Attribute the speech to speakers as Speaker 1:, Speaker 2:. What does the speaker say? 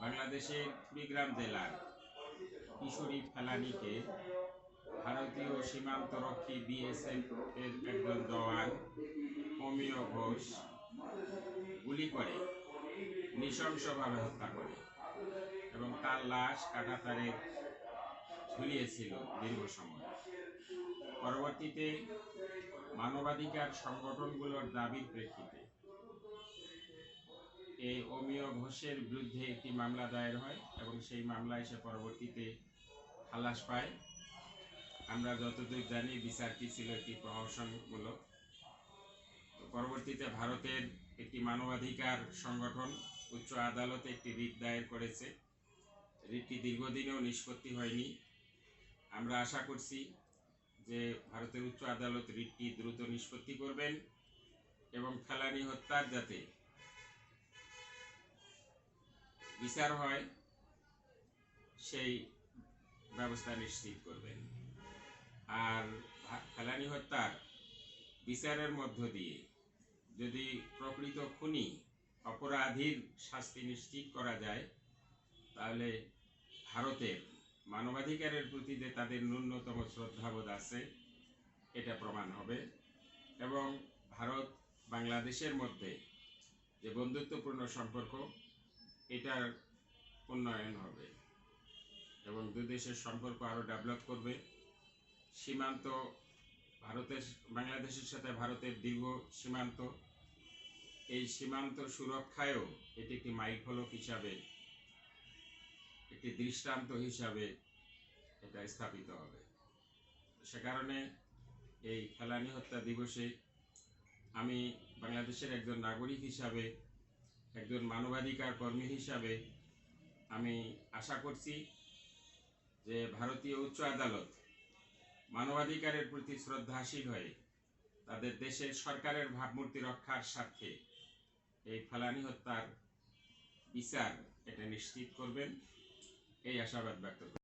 Speaker 1: বাংলাদেশের কুড়িগ্রাম জেলার কিশোরী ফেলানিকে ভারতীয় সীমান্তরক্ষী বিএসএফ এর একজন জওয়ান অমিয় ঘোষ গুলি করে, নৃশংসভাবে হত্যা করে এবং তার লাশ কাটাতারে ঝুলিয়েছিল দীর্ঘ সময়। পরবর্তীতে মানবাধিকার সংগঠনগুলোর দাবির প্রেক্ষিতে এই অমিয় ঘোষের বিরুদ্ধে একটি মামলা দায়ের হয় এবং সেই মামলায় সে পরবর্তীতে খালাস পায়। আমরা যতদূর জানি, বিচারটি ছিল একটি প্রহসনমূলক। পরবর্তীতে ভারতের একটি মানবাধিকার সংগঠন উচ্চ আদালতে একটি রিট দায়ের করেছে। রিটটি দীর্ঘদিনেও নিষ্পত্তি হয়নি। আমরা আশা করছি যে ভারতের উচ্চ আদালত রিটটি দ্রুত নিষ্পত্তি করবেন এবং ফেলানি হত্যার যাতে বিচার হয়, সেই ব্যবস্থা নিশ্চিত করবেন। আর ফেলানি হত্যার বিচারের মধ্য দিয়ে যদি প্রকৃত খুনি অপরাধীর শাস্তি নিশ্চিত করা যায়, তাহলে ভারতের মানবাধিকারের প্রতি যে তাদের ন্যূনতম শ্রদ্ধাবোধ আছে, এটা প্রমাণ হবে। এবং ভারত বাংলাদেশের মধ্যে যে বন্ধুত্বপূর্ণ সম্পর্ক এটার উন্নয়ন হবে এবং দুই দেশের সম্পর্ক আরও ডেভেলপ করবে। সীমান্ত ভারতের, বাংলাদেশের সাথে ভারতের দীর্ঘ সীমান্ত। এই সীমান্ত সুরক্ষায়ও এটি একটি মাইলফলক হিসাবে, একটি দৃষ্টান্ত হিসাবে এটা স্থাপিত হবে। সে কারণে এই ফেলানি হত্যা দিবসে আমি বাংলাদেশের একজন নাগরিক হিসাবে একজন মানবাধিকার কর্মী হিসাবে আমি আশা করছি যে ভারতীয় উচ্চ আদালত মানবাধিকারের প্রতি শ্রদ্ধাশীল হয়ে তাদের দেশের সরকারের ভাবমূর্তি রক্ষার স্বার্থে এই ফালানি হত্যার বিচার এটা নিশ্চিত করবেন। এই আশাবাদ ব্যক্ত